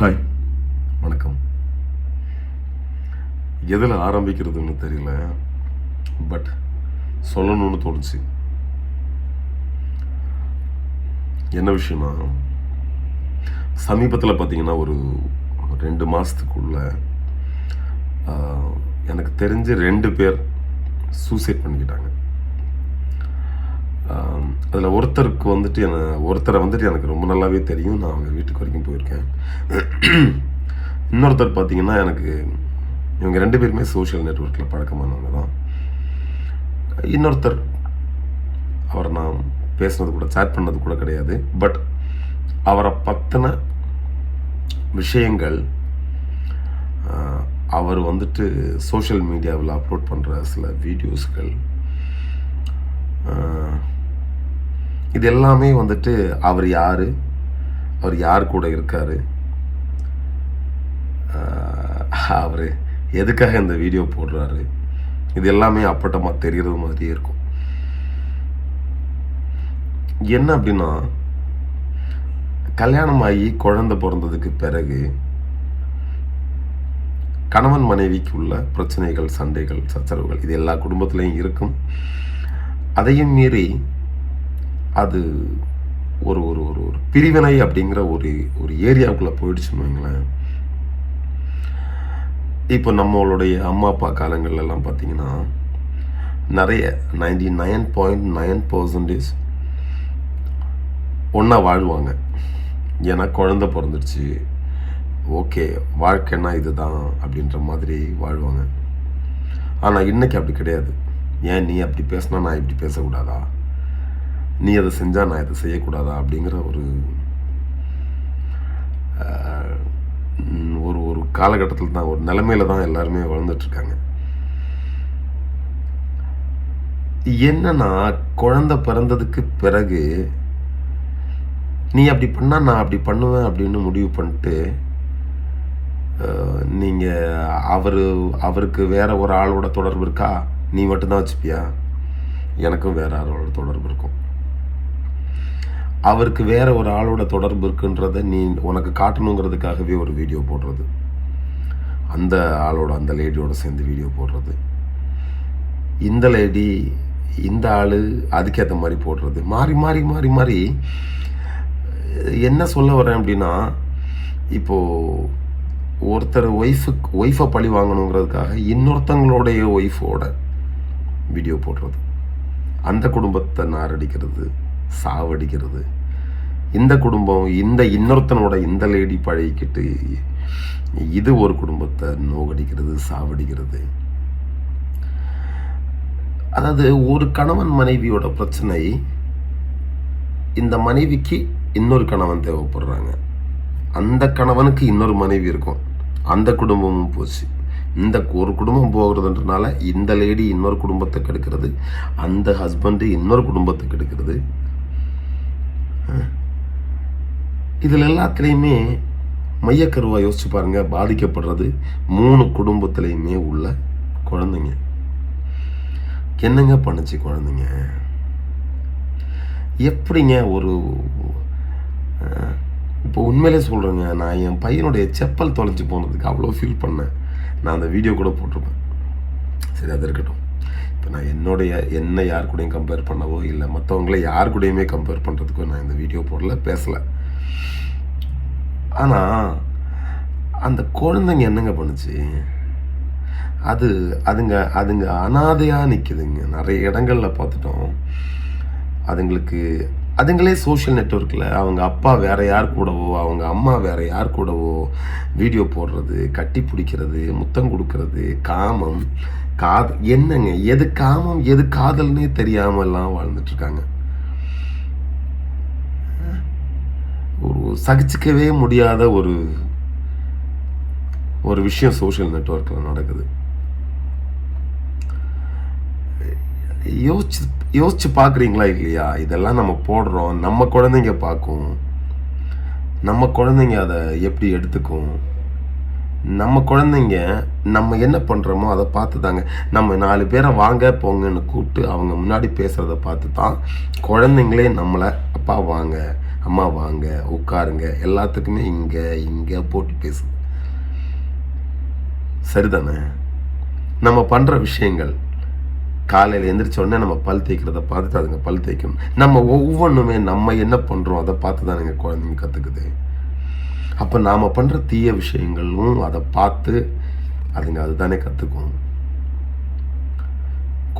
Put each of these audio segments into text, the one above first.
Hi. வணக்கம். எதில் ஆரம்பிக்கிறதுன்னு தெரியல பட் சொல்லணும்னு தோணுச்சு. என்ன விஷயம்னா சமீபத்தில் பார்த்தீங்கன்னா ஒரு ரெண்டு மாதத்துக்குள்ள எனக்கு தெரிஞ்சு ரெண்டு பேர் சூசைட் பண்ணிக்கிட்டாங்க. அதில் ஒருத்தருக்கு வந்துட்டு என்ன ஒருத்தரை வந்துட்டு எனக்கு ரொம்ப நல்லாவே தெரியும். நான் அவங்க வீட்டுக்கு வரைக்கும் போயிருக்கேன். இன்னொருத்தர் பார்த்தீங்கன்னா எனக்கு இவங்க ரெண்டு பேருமே சோஷியல் நெட்ஒர்க்கில் பழக்கமானவங்க தான். இன்னொருத்தர் அவரை நான் பேசுனது கூட சேட் பண்ணது கூட கிடையாது. பட் அவரை பற்றின விஷயங்கள் அவர் வந்துட்டு சோஷியல் மீடியாவில் அப்லோட் பண்ணுற சில வீடியோஸ்கள் இது எல்லாமே வந்துட்டு அவர் யார்? அவர் யார் கூட இருக்கார்? அவர் எதுக்காக இந்த வீடியோ போடுறாரு? இது எல்லாமே அப்பட்டமாக தெரியறது மாதிரியே இருக்கும். என்ன அப்படின்னா கல்யாணம் ஆகி குழந்தை பிறந்ததுக்கு பிறகு கணவன் மனைவிக்கு உள்ள பிரச்சனைகள் சண்டைகள் சச்சரவுகள் இது எல்லா குடும்பத்திலையும் இருக்கும். அதையும் மீறி அது ஒரு ஒரு ஒரு ஒரு பிரிவினை அப்படிங்கிற ஒரு ஒரு ஏரியாவுக்குள்ளே போயிடுச்சுன்னு வைங்களேன். இப்போ நம்மளுடைய அம்மா அப்பா காலங்கள்லாம் பார்த்தீங்கன்னா நிறைய ninety nine point nine percentage ஒன்றா வாழ்வாங்க. ஏன்னா குழந்த பிறந்துடுச்சு ஓகே வாழ்க்கைன்னா இதுதான் அப்படின்ற மாதிரி வாழ்வாங்க. ஆனால் இன்றைக்கி அப்படி கிடையாது. ஏன் நீ அப்படி பேசினா நான் இப்படி பேசக்கூடாதா? நீ அதை செஞ்சால் நான் இதை செய்யக்கூடாதா அப்படிங்கிற ஒரு ஒரு ஒரு காலகட்டத்தில் தான் ஒரு நிலைமையில தான் எல்லாருமே வளர்ந்துட்டுருக்காங்க என்னன்னா குழந்தை பிறந்ததுக்கு பிறகு நீ அப்படி பண்ணால் நான் அப்படி பண்ணுவேன் அப்படின்னு முடிவு பண்ணிட்டு நீங்கள் அவர் அவருக்கு வேற ஒரு ஆளோட தொடர்பு இருக்கா? நீ மட்டும்தான் வச்சுப்பியா? எனக்கும் வேற ஆளோட தொடர்பு இருக்கும். அவருக்கு வேற ஒரு ஆளோட தொடர்பு இருக்குன்றத நீ உனக்கு காட்டணுங்கிறதுக்காகவே ஒரு வீடியோ போடுறது. அந்த ஆளோட அந்த லேடியோட சேர்ந்து வீடியோ போடுறது. இந்த லேடி இந்த ஆள் அதுக்கேற்ற மாதிரி போடுறது. மாறி மாறி மாறி மாறி என்ன சொல்ல வரேன் அப்படின்னா இப்போது ஒருத்தர் ஒய்ஃபுக்கு ஒய்ஃபை பழி வாங்கணுங்கிறதுக்காக இன்னொருத்தங்களுடைய ஒய்ஃபோட வீடியோ போடுறது. அந்த குடும்பத்தை நாரடிக்கிறது. சாவடிக்கிறது. இந்த குடும்பம் இந்த இன்னொருத்தனோட இந்த லேடி பழகிக்கிட்டு இது ஒரு குடும்பத்தை நோகடிக்கிறது சாவடிக்கிறது. அதாவது ஒரு கணவன் மனைவியோட பிரச்சனை இந்த மனைவிக்கு இன்னொரு கணவன் தேவைப்படுறாங்க. அந்த கணவனுக்கு இன்னொரு மனைவி இருக்கும். அந்த குடும்பமும் போச்சு. இந்த ஒரு குடும்பம் போகிறதுன்றனால இந்த லேடி இன்னொரு குடும்பத்தை கெடுக்கிறது அந்த ஹஸ்பண்டு இன்னொரு குடும்பத்தை கெடுக்கிறது. இதில் எல்லாத்துலேயுமே மையக்கருவாக யோசிச்சு பாருங்கள் பாதிக்கப்படுறது மூணு குடும்பத்துலேயுமே உள்ள குழந்தைங்க. என்னங்க பண்ணுச்சு குழந்தைங்க? எப்படிங்க ஒரு இப்போ உண்மையிலே சொல்கிறேங்க நான் என் பையனுடைய செப்பல் தொலைஞ்சு போனதுக்கு அவ்வளோ ஃபீல் பண்ணேன். நான் அந்த வீடியோ கூட போட்டிருப்பேன். சரி அது இருக்கட்டும். இப்போ நான் என்னுடைய என்ன யார் கூடயும் கம்பேர் பண்ணவோ இல்லை மற்றவங்கள யார் கூடயுமே கம்பேர் பண்ணுறதுக்கோ நான் இந்த வீடியோ போடல பேசலை. ஆனால் அந்த குழந்தைங்க என்னங்க பண்ணுச்சு? அது அதுங்க அதுங்க அனாதையாக நிற்குதுங்க நிறைய இடங்களில் பார்த்துட்டோம். அதுங்களுக்கு அதுங்களே சோஷியல் நெட்ஒர்க்கில் அவங்க அப்பா வேறு யார் கூடவோ அவங்க அம்மா வேறு யார் கூடவோ வீடியோ போடுறது கட்டி பிடிக்கிறது முத்தம் கொடுக்கறது காமம் காத என்னங்க எது காமம் எது காதல்னே தெரியாமலாம் வாழ்ந்துட்டு இருக்காங்க ஒரு சகிச்சுக்கவே முடியாத ஒரு ஒரு விஷயம் சோஷியல் நெட்வொர்க்கில் நடக்குது. யோசிச்சு யோசிச்சு பார்க்குறீங்களா இல்லையா? இதெல்லாம் நம்ம போடுறோம் நம்ம குழந்தைங்க பார்க்கும். நம்ம குழந்தைங்க அதை எப்படி எடுத்துக்கும்? நம்ம குழந்தைங்க நம்ம என்ன பண்ணுறோமோ அதை பார்த்து தாங்க நம்ம நாலு பேரை வாங்க போங்கன்னு கூப்பிட்டு அவங்க முன்னாடி பேசுகிறத பார்த்து தான் குழந்தைங்களே நம்மளை அப்பா வாங்க அம்மா வாங்க உட்காருங்க. எல்லாத்துக்குமே இங்கே இங்கே போட்டு பேசுது. சரிதானே? நம்ம பண்ணுற விஷயங்கள் காலையில் எந்திரிச்ச உடனே நம்ம பல் தேய்க்கிறத பார்த்துட்டு அதுங்க பல் தேய்க்கணும். நம்ம ஒவ்வொன்றுமே நம்ம என்ன பண்ணுறோம் அதை பார்த்து தான் எங்கள் குழந்தைங்க கற்றுக்குது அப்போ நாம் பண்ணுற தீய விஷயங்களும் அதை பார்த்து அதுங்க அதுதானே கற்றுக்கும்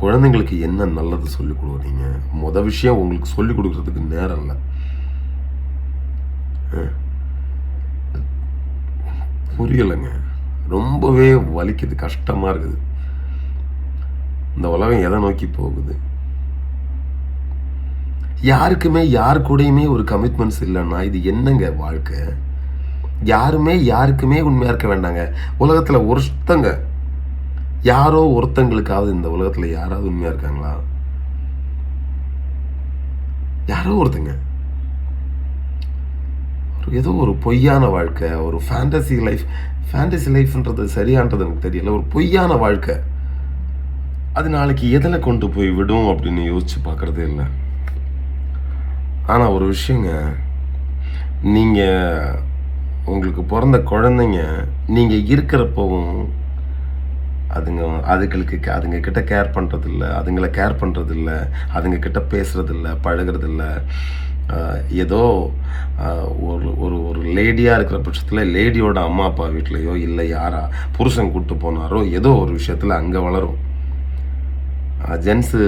குழந்தைங்களுக்கு என்ன நல்லது சொல்லிக் கொடுக்குறீங்க? முத விஷயம் உங்களுக்கு சொல்லிக் கொடுக்கறதுக்கு நேரம் இல்லை. புரியலைங்க. ரொம்பவே வலிக்குது கஷ்டமாக இருக்குது. இந்த உலகம் எதை நோக்கி போகுது? யாருக்குமே யார் கூடயுமே ஒரு கமிட்மெண்ட்ஸ் இல்லைன்னா இது என்னங்க வாழ்க்கை? யாருமே யாருக்குமே உண்மையாக இருக்க வேண்டாங்க. உலகத்தில் ஒருத்தங்க யாரோ ஒருத்தங்களுக்காவது இந்த உலகத்தில் யாராவது உண்மையாக இருக்காங்களா? யாரோ ஒருத்தங்க. ஒரு ஏதோ ஒரு பொய்யான வாழ்க்கை ஒரு ஃபேண்டசி லைஃப் ஃபேண்டசி லைஃப்ன்றது சரியான்றது எனக்கு தெரியல. ஒரு பொய்யான வாழ்க்கை. அது நாளைக்கு எதில் கொண்டு போய் விடும் அப்படின்னு யோசிச்சு பார்க்குறதே இல்லை. ஆனால் ஒரு விஷயங்க நீங்கள் உங்களுக்கு பிறந்த குழந்தைங்க நீங்கள் இருக்கிறப்பவும் அதுங்க அதுங்களுக்கு கே- அதுங்க கிட்ட கேர் பண்ணுறதில்ல அதுங்கள கேர் பண்ணுறதில்ல அதுங்க கிட்ட பேசுகிறதில்ல பழகுறதில்ல. ஏதோ ஒரு ஒரு ஒரு லேடியாக இருக்கிற பட்சத்தில் லேடியோட அம்மா அப்பா வீட்லேயோ இல்லை யாரா புருஷன் கூப்பிட்டு போனாரோ ஏதோ ஒரு விஷயத்தில் அங்கே வளரும். ஜென்ஸு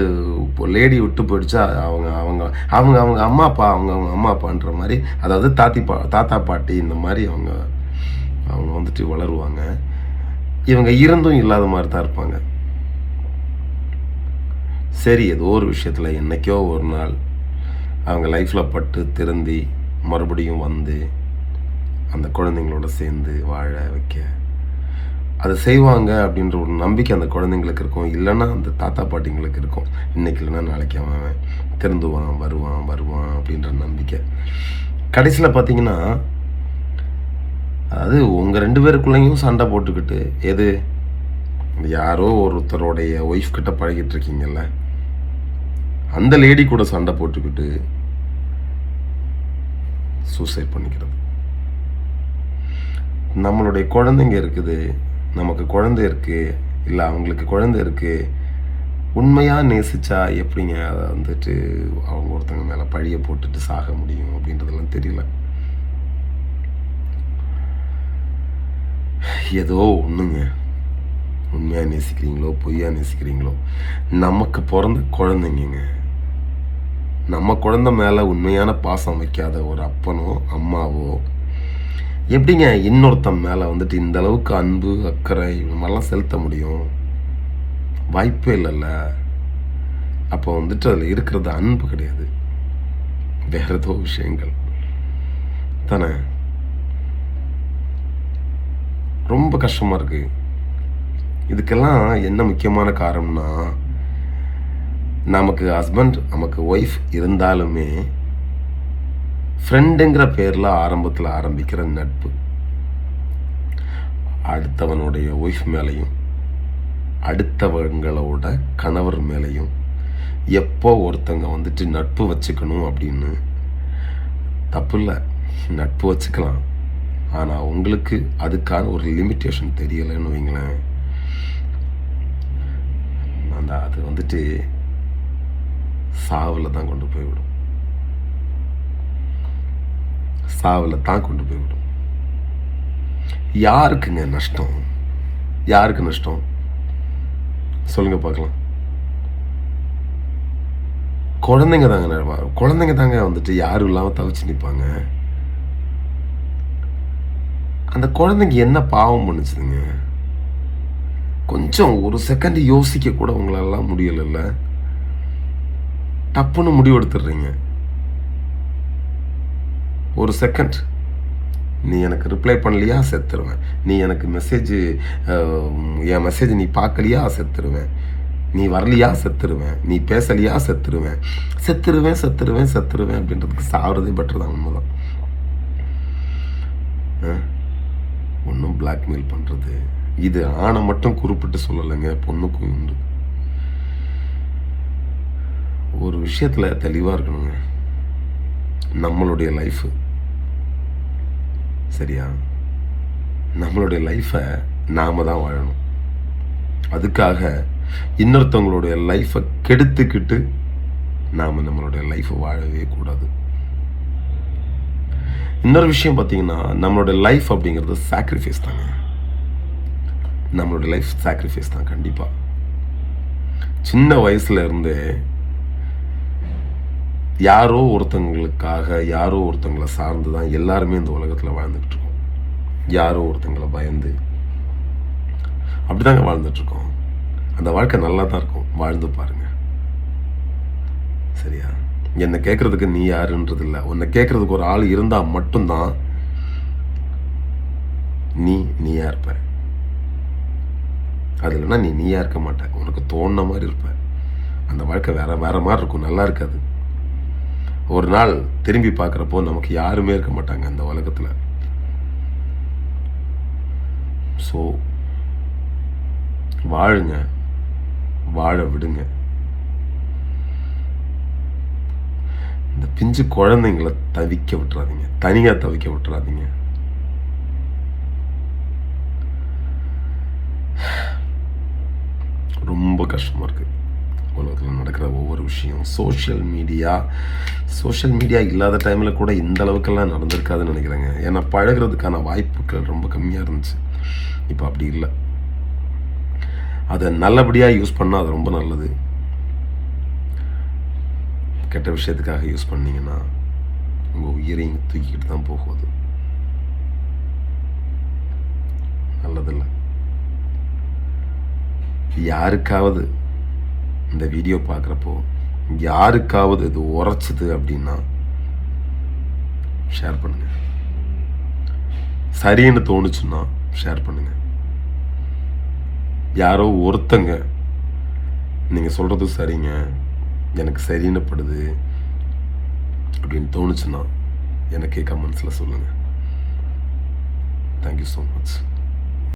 இப்போ லேடி விட்டு போயிடுச்சா அவங்க அவங்க அவங்க அவங்க அம்மா அப்பா அவங்க அவங்க அம்மா அப்பான்ற மாதிரி அதாவது தாத்தி பா தாத்தா பாட்டி இந்த மாதிரி அவங்க அவங்க வந்துட்டு வளருவாங்க. இவங்க இருந்தும் இல்லாத மாதிரி தான் இருப்பாங்க. சரி ஏதோ ஒரு விஷயத்தில் என்னைக்கோ ஒரு நாள் அவங்க லைஃப்பில் பட்டு திருந்தி மறுபடியும் வந்து அந்த குழந்தைங்களோட சேர்ந்து வாழ வைக்க அதை செய்வாங்க அப்படின்ற ஒரு நம்பிக்கை அந்த குழந்தைங்களுக்கு இருக்கும். இல்லைன்னா அந்த தாத்தா பாட்டிங்களுக்கு இருக்கும். இன்னைக்கு இல்லைன்னா நாளைக்கு அவன் திருந்துவான் வருவான் வருவான் அப்படின்ற நம்பிக்கை. கடைசியில் பார்த்தீங்கன்னா அதாவது உங்கள் ரெண்டு பேருக்குள்ளேயும் சண்டை போட்டுக்கிட்டு எது? யாரோ ஒருத்தருடைய ஒய்ஃப் கிட்ட பழகிட்டு இருக்கீங்கல்ல அந்த லேடி கூட சண்டை போட்டுக்கிட்டு சூசைட் பண்ணிக்கிறது. நம்மளுடைய குழந்தைங்க இருக்குது நமக்கு குழந்தை இருக்குது இல்லை அவங்களுக்கு குழந்தை இருக்குது உண்மையாக நேசிச்சா எப்படிங்க அதை வந்துட்டு அவங்க ஒருத்தங்க மேலே பழிய போட்டுட்டு சாக முடியும் அப்படின்றதெல்லாம் தெரியல. ஏதோ ஒன்றுங்க உண்மையாக நேசிக்கிறீங்களோ பொய்யா நேசிக்கிறீங்களோ நமக்கு பிறந்த குழந்தைங்கங்க. நம்ம குழந்தை மேலே உண்மையான பாசம் வைக்காத ஒரு அப்பனோ அம்மாவோ எப்படிங்க இன்னொருத்தன் மேலே வந்துட்டு இந்த அளவுக்கு அன்பு அக்கறை இந்த மாதிரிலாம் செலுத்த முடியும்? வாய்ப்பே இல்லைல்ல. அப்போ வந்துட்டு அதில் இருக்கிறது அன்பு கிடையாது. வேற ஏதோ விஷயங்கள். தானே? ரொம்ப கஷ்டமாக இருக்கு. இதுக்கெல்லாம் என்ன முக்கியமான காரணம்னா நமக்கு ஹஸ்பண்ட் நமக்கு ஒய்ஃப் இருந்தாலுமே ஃப்ரெண்டுங்கிற பேரில் ஆரம்பத்தில் ஆரம்பிக்கிற நட்பு. அடுத்தவனுடைய ஒய்ஃப் மேலேயும் அடுத்தவங்களோட கணவர் மேலேயும் எப்போ ஒருத்தங்க வந்துட்டு நட்பு வச்சுக்கணும் அப்படின்னு தப்பு இல்லை. நட்பு வச்சுக்கலாம். ஆனால் உங்களுக்கு அதுக்கான ஒரு லிமிட்டேஷன் தெரியலைன்னு வைங்களேன். அந்த அது வந்துட்டு சாவில் தான் கொண்டு போய் விடும் சாவில் தான் கொண்டு போய்விடும் யாருக்குங்க நஷ்டம்? யாருக்கு நஷ்டம்? சொல்லுங்க பார்க்கலாம். குழந்தைங்க தாங்க குழந்தைங்க தாங்க வந்துட்டு யாரும் இல்லாமல் தவிச்சு நிற்பாங்க அந்த குழந்தைங்க என்ன பாவம் பண்ணுச்சுதுங்க? கொஞ்சம் ஒரு செகண்ட் யோசிக்க கூட உங்களாலாம் முடியலைல்ல? டப்புன்னு முடிவெடுத்துடுறீங்க. ஒரு செகண்ட் நீ எனக்கு ரிப்ளை பண்ணலையா? செத்துருவேன். நீ எனக்கு மெசேஜ் என் மெசேஜ் நீ பார்க்கலையா? செத்துருவேன். நீ வரலையா? செத்துருவேன். நீ பேசலையா? செத்துருவேன். செத்துருவேன் செத்துருவேன் செத்துருவேன் அப்படின்றதுக்கு சாவறதே பெட்டர் தான் உண்மைதான். ஒன்றும் பிளாக்மெயில் பண்ணுறது இது ஆணை மட்டும் குறிப்பிட்டு சொல்லலைங்க. பொண்ணுக்கும் உண்டு. ஒரு விஷயத்தில் தெளிவாக இருக்கணுங்க. நம்மளுடைய லைஃபு சரியா? நம்மளுடைய லைஃப்பை நாம தான் வாழணும். அதுக்காக இன்னொருத்தவங்களுடைய லைஃப்பை கெடுத்துக்கிட்டு நாம் நம்மளுடைய லைஃப்பை வாழவே கூடாது. இன்னொரு விஷயம் பார்த்தீங்கன்னா நம்மளுடைய லைஃப் அப்படிங்கிறது சாக்ரிஃபைஸ் தாங்க. நம்மளுடைய லைஃப் சாக்ரிஃபைஸ் தான் கண்டிப்பாக சின்ன வயசுல இருந்தே யாரோ ஒருத்தங்களுக்காக யாரோ ஒருத்தங்களை சார்ந்து தான் எல்லாருமே இந்த உலகத்தில் வாழ்ந்துகிட்ருக்கோம். யாரோ ஒருத்தங்களை பயந்து அப்படிதாங்க தாங்க வாழ்ந்துட்டுருக்கோம் அந்த வாழ்க்கை நல்லா தான் இருக்கும். வாழ்ந்து பாருங்க. சரியா? என்னை கேட்குறதுக்கு நீ யாருன்றது இல்லை உன்னை கேட்குறதுக்கு ஒரு ஆள் இருந்தால் மட்டும்தான் நீ நீயா இருப்ப. அது இல்லைன்னா நீ நீயா இருக்க மாட்ட. உனக்கு தோணுன மாதிரி இருப்ப. அந்த வாழ்க்கை வேற வேற மாதிரி இருக்கும். நல்லா இருக்காது. ஒரு நாள் திரும்பி பார்க்குறப்போ நமக்கு யாருமே இருக்க மாட்டாங்க அந்த உலகத்தில். ஸோ வாழுங்க வாழ விடுங்க. இந்த பிஞ்சு குழந்தைங்கள தவிக்க விட்டுறாதீங்க. தனியாக தவிக்க விட்டுறாதீங்க. ரொம்ப கஷ்டமாக இருக்குது உலகத்தில் நடக்கிற ஒவ்வொரு விஷயம். சோஷியல் மீடியா சோஷியல் மீடியா இல்லாத டைமில் கூட இந்த அளவுக்கெல்லாம் நடந்திருக்காதுன்னு நினைக்கிறேங்க. ஏன்னா பழகுறதுக்கான வாய்ப்புகள் ரொம்ப கம்மியாக இருந்துச்சு. இப்போ அப்படி இல்லை. அதை நல்லபடியாக யூஸ் பண்ணால் அது ரொம்ப நல்லது. கெட்ட விஷயத்துக்காக யூஸ் பண்ணிங்கன்னா உங்கள் உயிரையும் தூக்கிக்கிட்டு தான் போகுது. நல்லதில்லை யாருக்காவது இந்த வீடியோ பார்க்குறப்போ யாருக்காவது இது உரைச்சிது அப்படின்னா ஷேர் பண்ணுங்க. சரின்னு தோணுச்சுன்னா ஷேர் பண்ணுங்க. யாரோ ஒருத்தங்க நீங்கள் சொல்கிறது சரிங்க எனக்கு சரின்னு படுது அப்படின்னு தோணுச்சுன்னா எனக்கே கமெண்ட்ஸில் சொல்லுங்கள் தேங்க்யூ ஸோ மச்